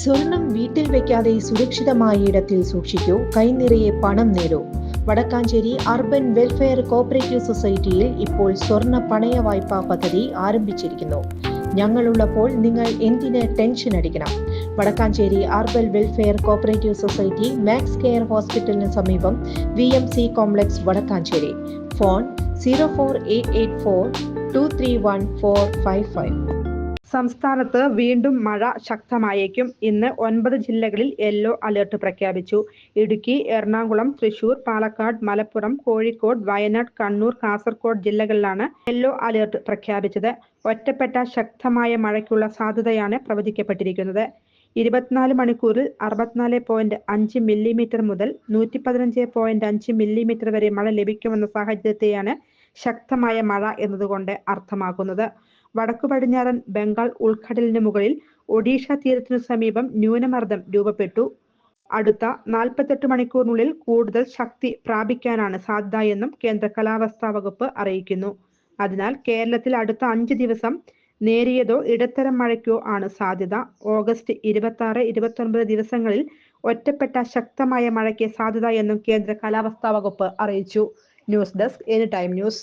സ്വർണം വീട്ടിൽ വെക്കാതെ സുരക്ഷിതമായ ഇടത്തിൽ സൂക്ഷിക്കൂ. കൈനിറയെ പണം നേടൂ വടക്കാഞ്ചേരി അർബൻ വെൽഫെയർ കോപ്പറേറ്റീവ് സൊസൈറ്റിയിൽ ഇപ്പോൾ സ്വർണ പണയ വായ്പാ പദ്ധതി ആരംഭിച്ചിരിക്കുന്നു. ഞങ്ങളുള്ളപ്പോൾ നിങ്ങൾ എന്തിന് ടെൻഷൻ അടിക്കണം? Vadakkanchery urban welfare cooperative society Max care ഹോസ്പിറ്റലിന് സമീപം V M C complex Vadakkanchery. Phone zero four eight eight four two three one four five five. സംസ്ഥാനത്ത് വീണ്ടും മഴ ശക്തമായേക്കും. ഇന്ന് ഒൻപത് ജില്ലകളിൽ യെല്ലോ അലേർട്ട് പ്രഖ്യാപിച്ചു. ഇടുക്കി എറണാകുളം തൃശൂർ പാലക്കാട് മലപ്പുറം കോഴിക്കോട് വയനാട് കണ്ണൂർ കാസർഗോഡ് ജില്ലകളിലാണ് യെല്ലോ അലേർട്ട് പ്രഖ്യാപിച്ചത്. ഒറ്റപ്പെട്ട ശക്തമായ മഴയ്ക്കുള്ള സാധ്യതയാണ് പ്രവചിക്കപ്പെട്ടിരിക്കുന്നത്. ഇരുപത്തിനാല് മണിക്കൂറിൽ അറുപത്തിനാല് പോയിന്റ് അഞ്ച് മില്ലിമീറ്റർ മുതൽ നൂറ്റി പതിനഞ്ച് പോയിന്റ് അഞ്ച് മില്ലിമീറ്റർ വരെ മഴ ലഭിക്കുമെന്ന സാഹചര്യത്തെയാണ് ശക്തമായ മഴ എന്നതുകൊണ്ട് അർത്ഥമാക്കുന്നത്. വടക്കു പടിഞ്ഞാറൻ ബംഗാൾ ഉൾക്കടലിന് മുകളിൽ ഒഡീഷ തീരത്തിനു സമീപം ന്യൂനമർദ്ദം രൂപപ്പെട്ടു. അടുത്ത നാൽപ്പത്തെട്ട് മണിക്കൂറിനുള്ളിൽ കൂടുതൽ ശക്തി പ്രാപിക്കാനാണ് സാധ്യത എന്നും കേന്ദ്ര കാലാവസ്ഥാ വകുപ്പ് അറിയിക്കുന്നു. അതിനാൽ കേരളത്തിൽ അടുത്ത അഞ്ച് ദിവസം നേരിയതോ ഇടത്തരം മഴയ്ക്കോ ആണ് സാധ്യത. ഓഗസ്റ്റ് ഇരുപത്തി ആറ് ഇരുപത്തൊൻപത് ദിവസങ്ങളിൽ ഒറ്റപ്പെട്ട ശക്തമായ മഴയ്ക്ക് സാധ്യത എന്നും കേന്ദ്ര കാലാവസ്ഥാ വകുപ്പ് അറിയിച്ചു. News desk any time news.